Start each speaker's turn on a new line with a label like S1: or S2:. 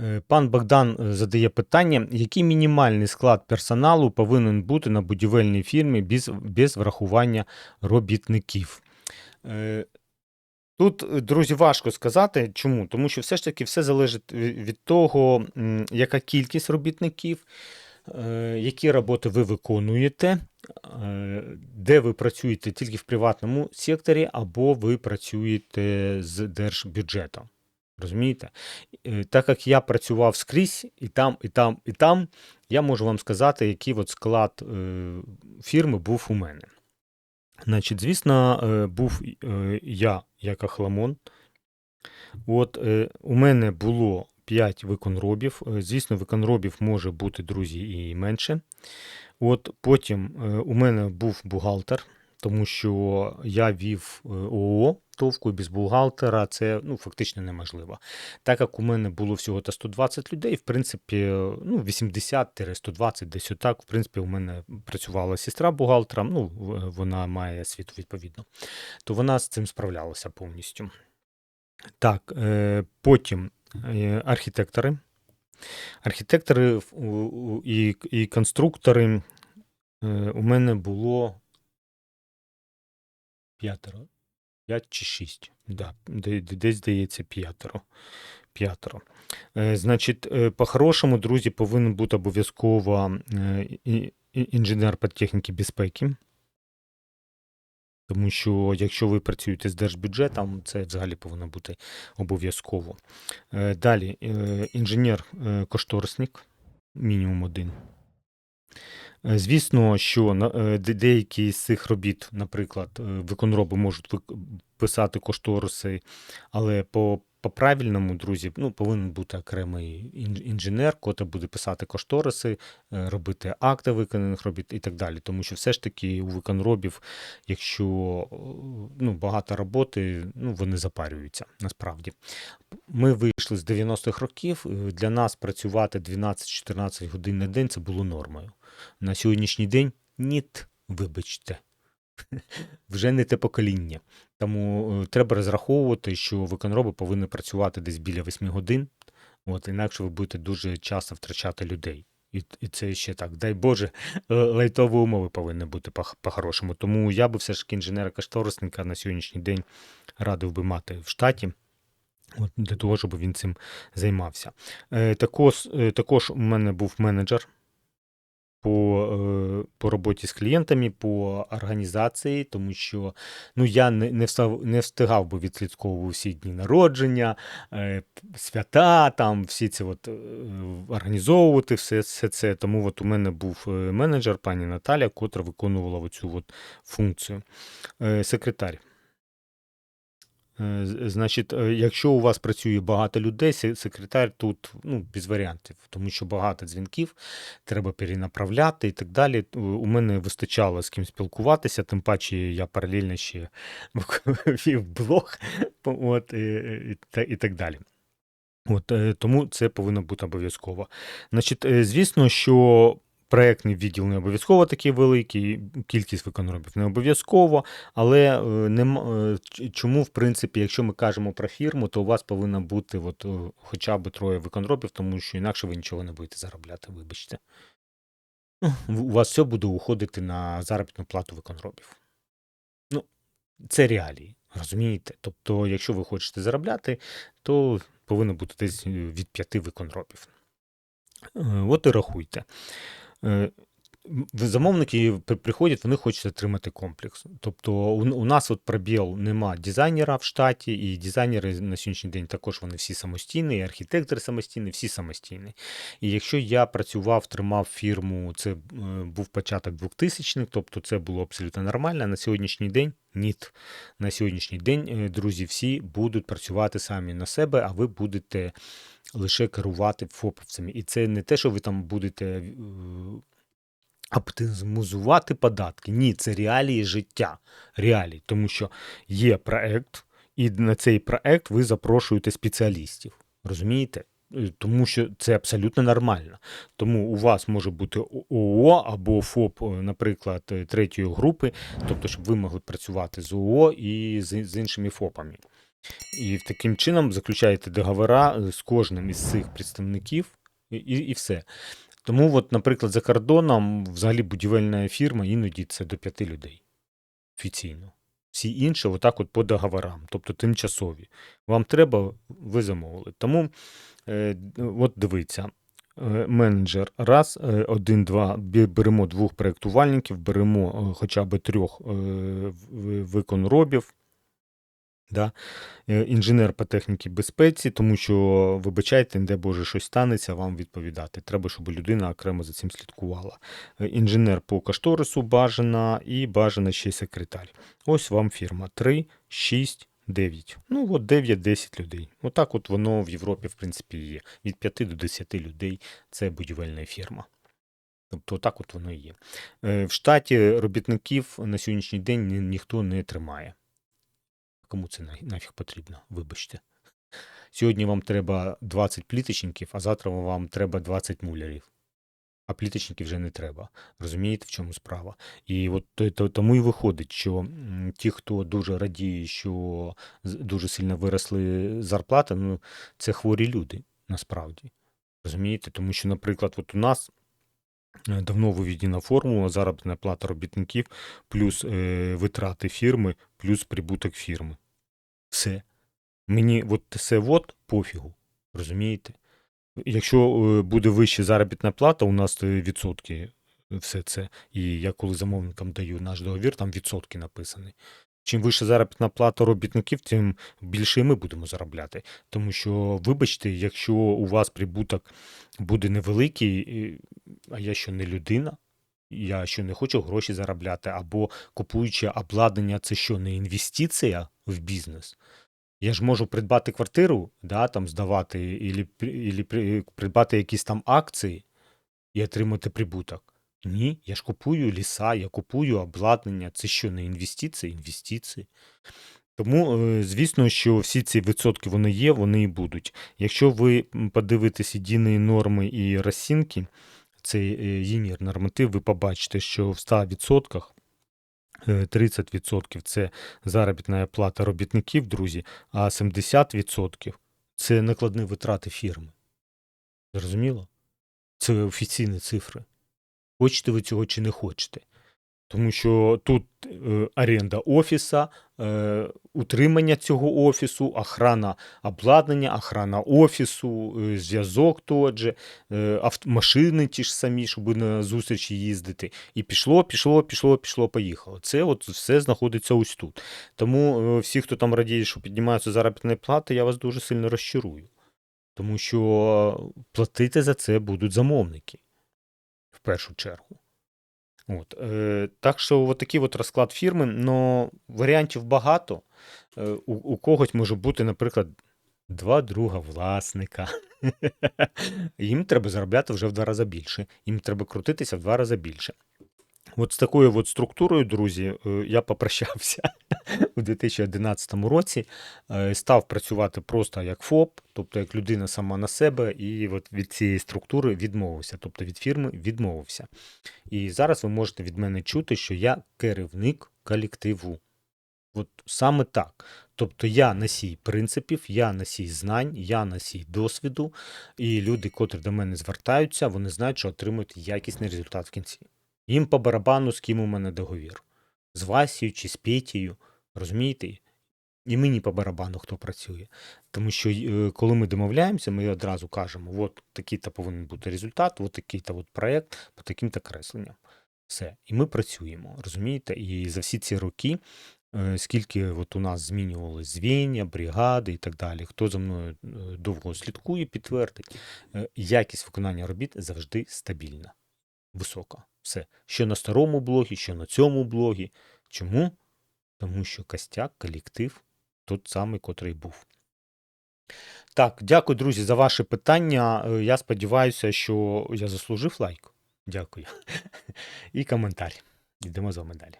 S1: Е, Пан Богдан е, задає питання, який мінімальний склад персоналу повинен бути на будівельній фірмі без, без врахування робітників? Е, Тут, друзі, важко сказати. Чому? Тому що все ж таки все залежить від того, яка кількість робітників, які роботи ви виконуєте, де ви працюєте тільки в приватному секторі, або ви працюєте з держбюджетом. Розумієте? Е, Так як я працював скрізь і там, і там, і там, я можу вам сказати, який от склад е, фірми був у мене. Значить, звісно, е, був я як Ахламон. От у мене було 5 виконробів. Звісно, виконробів може бути, друзі, і менше. От потім у мене був бухгалтер, тому що я вів е, ООО товку без бухгалтера це ну, фактично неможливо. Так як у мене було всього та 120 людей, в принципі, ну, 80-120, десь отак, в принципі, у мене працювала сестра бухгалтером, ну, вона має світу відповідно, то вона з цим справлялася повністю. Так, е, потім е, архітектори. Архітектори і, і конструктори у мене було п'ятеро. П'ять чи шість. Да, де- де- десь здається п'ятеро. П'ятеро. Е, Значить, е, по-хорошому, друзі, повинен бути обов'язково е, інженер по техніці безпеки. Тому що якщо ви працюєте з держбюджетом, це взагалі повинно бути обов'язково. Далі, інженер-кошторисник, мінімум один. Е, Звісно, що е, деякі з цих робіт, наприклад, е, виконроби можуть писати кошториси, але по, по правильному, друзі, ну, повинен бути окремий інженер, котрий буде писати кошториси, е, робити акти виконаних робіт і так далі. Тому що все ж таки у виконробів, якщо ну, багато роботи, ну, вони запарюються насправді. Ми вийшли з 90-х років. е, Для нас працювати 12-14 годин на день це було нормою. На сьогоднішній день ніт, вибачте, вже не те покоління. Тому е, треба розраховувати, що виконроби повинні працювати десь біля 8 годин, от, інакше ви будете дуже часто втрачати людей. І, і це ще так, дай Боже, е, лайтові умови повинні бути по- по-хорошому. Тому я би все ж таки інженера-кошторисника на сьогоднішній день радив би мати в штаті. Для того, щоб він цим займався. Е, також, також у мене був менеджер по, е, по роботі з клієнтами, по організації, тому що ну, я не, не, встав, не встигав би відслідковувати всі дні народження, е, свята, там всі ці от, е, організовувати все, все це. Тому от у мене був е, менеджер, пані Наталя, котра виконувала оцю от функцію. Секретар. Е, Значить, е, якщо у вас працює багато людей, секретар тут ну, без варіантів, тому що багато дзвінків, треба перенаправляти і так далі. У- У мене вистачало з ким спілкуватися, тим паче я паралельно ще вів блог от, і, і, і так далі. От, е, тому це повинно бути обов'язково. Значить, е, звісно, що проєктний відділ не обов'язково такий великий, кількість виконробів не обов'язково, але е, нема, е, чому, в принципі, якщо ми кажемо про фірму, то у вас повинно бути от, е, хоча б троє виконробів, тому що інакше ви нічого не будете заробляти, вибачте. Ну, у вас все буде уходити на заробітну плату виконробів. Ну, це реалії, розумієте? Тобто, якщо ви хочете заробляти, то повинно бути десь від п'яти виконробів. От і рахуйте. Е, м, Замовники приходять, вони хочуть отримати комплекс. Тобто у, у нас от пробіл нема дизайнера в штаті, і дизайнери на сьогоднішній день також вони всі самостійні, і архітектори самостійні, всі самостійні. І якщо я працював, тримав фірму, це е, був початок 2000-х, тобто це було абсолютно нормально. На сьогоднішній день ні. На сьогоднішній день, е, друзі, всі будуть працювати самі на себе, а ви будете лише керувати ФОПовцями. І це не те, що ви там будете е, оптимізувати податки. Ні, це реалії життя. Реалії, тому що є проект, і на цей проект ви запрошуєте спеціалістів. Розумієте? Е, Тому що це абсолютно нормально. Тому у вас може бути ООО або ФОП, е, наприклад, е, третьої групи, тобто, щоб ви могли працювати з ООО і з, іншими ФОПами. І таким чином заключаєте договора з кожним із цих представників, і, і все. Тому, от, наприклад, за кордоном взагалі будівельна фірма іноді це до п'яти людей офіційно. Всі інші, отак от по договорам, тобто тимчасові. Вам треба, ви замовили. Тому, е, от дивіться, е, менеджер раз, е, один, два, беремо двох проєктувальників, беремо е, хоча б трьох е, виконробів. Да? Е, Інженер по техніці безпеці, тому що, вибачайте, де Боже щось станеться, вам відповідати. Треба, щоб людина окремо за цим слідкувала. Е, Інженер по кошторису бажана і бажана ще секретар. Ось вам фірма 3, 6, 9. Ну, от 9-10 людей. Отак от воно в Європі, в принципі, є. Від 5 до 10 людей це будівельна фірма. Тобто, так от воно і є. Е, В штаті робітників на сьогоднішній день ні- ніхто не тримає. Кому це на- нафіг потрібно, вибачте. Сьогодні вам треба 20 пліточників, а завтра вам треба 20 мулярів. А пліточників вже не треба. Розумієте, в чому справа? І от то- то- тому і виходить, що ті, хто дуже радіє, що дуже сильно виросли зарплати, ну це хворі люди насправді. Розумієте? Тому що, наприклад, от у нас е, давно виведена формула заробітна плата робітників, плюс е, витрати фірми, плюс прибуток фірми. Все. Мені от це от пофігу. Розумієте? Якщо е, буде вища заробітна плата, у нас е, відсотки е, все це. І я коли замовникам даю наш договір, там відсотки написані. Чим вища заробітна плата робітників, тим більше ми будемо заробляти. Тому що, вибачте, якщо у вас прибуток буде невеликий, а я що не людина, я що не хочу гроші заробляти, або купуючи обладнання, це що не інвестиція в бізнес. Я ж можу придбати квартиру, да, там здавати, ілі, ілі придбати якісь там акції і отримати прибуток. Ні, я ж купую ліса, я купую обладнання. Це що не інвестиції? Інвестиції. Тому, е, звісно, що всі ці відсотки вони є, вони і будуть. Якщо ви подивитесь єдині норми і розцінки, цей е, ЄНІР норматив, ви побачите, що в 100% е, 30% це заробітна плата робітників, друзі, а 70% це накладні витрати фірми. Зрозуміло? Це офіційні цифри. Хочете ви цього чи не хочете. Тому що тут е, оренда офіса, е, утримання цього офісу, охрана обладнання, охрана офісу, е, зв'язок тот же, е, авт- машини ті ж самі, щоб на зустрічі їздити. І пішло, пішло, пішло, пішло, поїхало. Це от все знаходиться ось тут. Тому е, всі, хто там радіє, що піднімаються заробітні плати, я вас дуже сильно розчарую. Тому що платити за це будуть замовники в першу чергу. От, е, так що от такий от розклад фірми, но варіантів багато. Е, у, у когось може бути, наприклад, два друга власника. Їм треба заробляти вже в два рази більше. Їм треба крутитися в два рази більше. От з такою от структурою, друзі, е, я попрощався у 2011 році, е, став працювати просто як ФОП, тобто як людина сама на себе, і от від цієї структури відмовився, тобто від фірми відмовився. І зараз ви можете від мене чути, що я керівник колективу. От саме так. Тобто я носій принципів, я носій знань, я носій досвіду, і люди, котрі до мене звертаються, вони знають, що отримують якісний результат в кінці. Їм по барабану, з ким у мене договір. З Васією чи з Петєю, розумієте? І мені по барабану хто працює. Тому що е, коли ми домовляємося, ми одразу кажемо, от такий-то повинен бути результат, от такий-то от проєкт по таким-то кресленням. Все. І ми працюємо, розумієте? І за всі ці роки, е, скільки от у нас змінювалися звіння, бригади і так далі, хто за мною е, довго слідкує, підтвердить, якість виконання робіт завжди стабільна, висока. Все. Що на старому блогі, що на цьому блогі. Чому? Тому що костяк, колектив тот самий, котрий був. Так, дякую, друзі, за ваші питання. Е, Я сподіваюся, що я заслужив лайк. Дякую. І коментар. Йдемо з вами далі.